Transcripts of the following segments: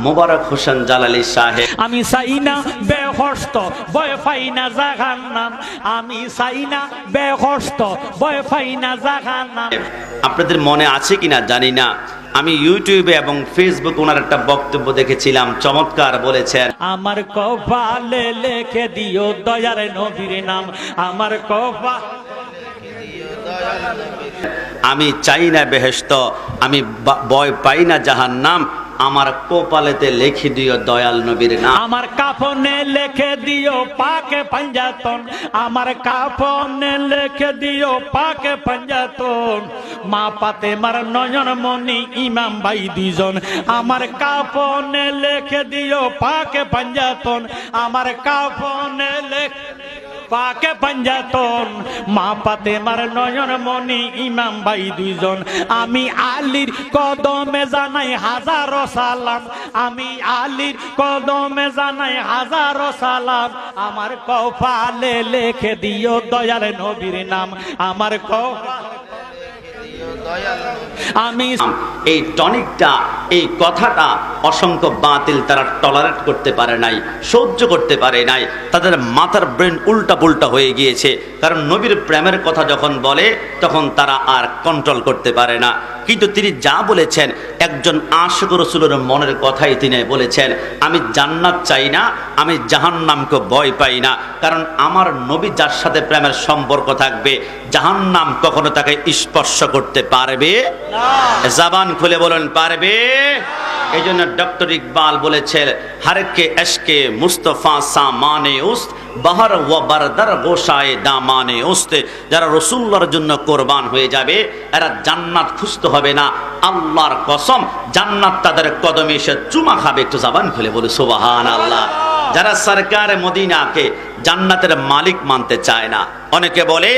মোবারক হোসেন জালালি সাহেব। আমি চাই না বেহস্ত বয় পাই না জাগার নাম আমি চাই না বেহস্ত বয় পাই না জাগার নাম আপনাদের মনে আছে কিনা জানি না। আমি ইউটিউবে এবং ফেসবুক ওনার একটা বক্তব্য দেখেছিলাম চমৎকার বলেছেন। আমার কপালে লিখে দিও দয়ার নবীর নাম। আমার কপা আমি চাই না বেহেস্ত আমি বা- ভয় পাই না জাহান নাম আমার কোপালেতে লিখে দিও দয়াল নবীর নাম। আমার কাফনে লেখে দিও পাকে পাঞ্জাতন। আমার কাফনে লেখে দিও পাকে পাঞ্জাতন। মা পাতে মার নয়ন মনি ইমাম ভাই দুইজন। আমার কাফনে লেখে দিও পাকে পাঞ্জাতন। আমার কাফনে লেখ পাকে পাঞ্জাতন মা পাতে মার নয়ন মনি ইমাম ভাই দুইজন। আমি আলীর কদমে জানাই হাজারো সালাম। আমি আলীর কদমে জানাই হাজারো সালাম। আমার কপালে লেখে দিও দয়াল নবীর নাম। আমার কপাল আমি এই টনিকটা এই কথাটা অসংখ্য বাতিল তারা টলারেট করতে পারে নাই সহ্য করতে পারে নাই। তাদের মাথার ব্রেন উল্টা পুল্টা হয়ে গিয়েছে। কারণ নবীর প্রেমের কথা যখন বলে তখন তারা আর কন্ট্রোল করতে পারে না। কিন্তু তিনি যা বলেছেন একজন আশক রসুলের মনের কথাই তিনি বলেছেন আমি জান্নাত চাই না আমি জাহান্নামকে ভয় পাই না। কারণ আমার নবী যার সাথে প্রেমের সম্পর্ক থাকবে জাহান্নাম কখনো তাকে স্পর্শ করতে পারবে? জাবান খুলে বলেন পারবে? এই জন্য ডক্টর ইকবাল বলেছেন হারকে এশকে মুস্তফা সামানে উস্ত বাহার ও বারদার গোসায় দামানে উস্তে যারা রসুল্লার জন্য কোরবান হয়ে যাবে, এরা জান্নাত খুঁজতে হবে না। আল্লাহর কসম, জান্নাত তাদের কদমে এসে চুমা খাবে, একটু জাবান খুলে বলে সুবাহান আল্লাহ যারা সরকার মদিনাকে জান্নাতের মালিক মানতে চায় না, অনেকে বলে,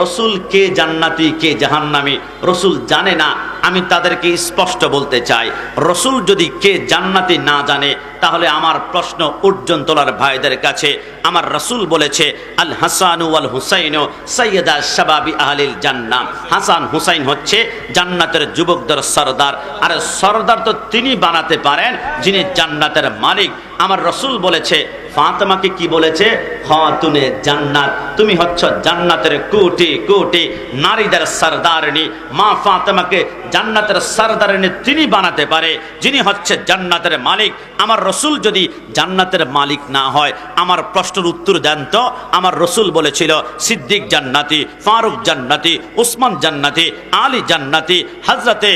রসুল কে জান্নাতি, কে জাহান্নামি? রসুল জানে না আমি তাদেরকে স্পষ্ট বলতে চাই, রসুল যদি কে জান্নাতি না জানে, তাহলে আমার প্রশ্ন উর্জন তোলার ভাইদের কাছে, আমার রসুল বলেছে, আল হাসানু আল হুসাইন সৈয়দা শাবাবি আহলিল জান্নাম হাসান হুসাইন হচ্ছে জান্নাতের যুবকদের সর্দার, আর সর্দার তো তিনি বানাতে পারেন যিনি জান্নাতের মালিক। আমার রসুল বলেছে, ফাতেমাকে কি বলেছে? খাতুনে জান্নাত। তুমি হচ্ছ জান্নাতের কোটি কোটি নারীদের সর্দারিনী মা ফাতেমাকে জান্নাতের সর্দারিনী তিনি বানাতে পারে, যিনি হচ্ছে জান্নাতের মালিক। আমার রসুল যদি জান্নাতের মালিক না হয়, আমার প্রশ্নের উত্তর দেন তো। আমার রসুল বলেছিল, সিদ্দিক জান্নাতি, ফারুক জান্নাতি, উসমান জান্নাতি, আলী জান্নাতি হজরতে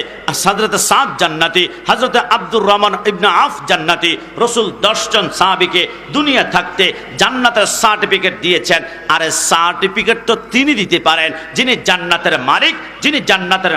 হজরতে সাদ জান্নাতি হজরতে আব্দুর রহমান ইবনা আফ জান্নাতি। রসুল দশজন সাহাবিকে দুনিয়া থাকতে জান্নাতের সার্টিফিকেট দিয়েছেন। আর সার্টিফিকেট তো তিনি দিতে পারেন, যিনি জান্নাতের মালিক, যিনি জান্নাতের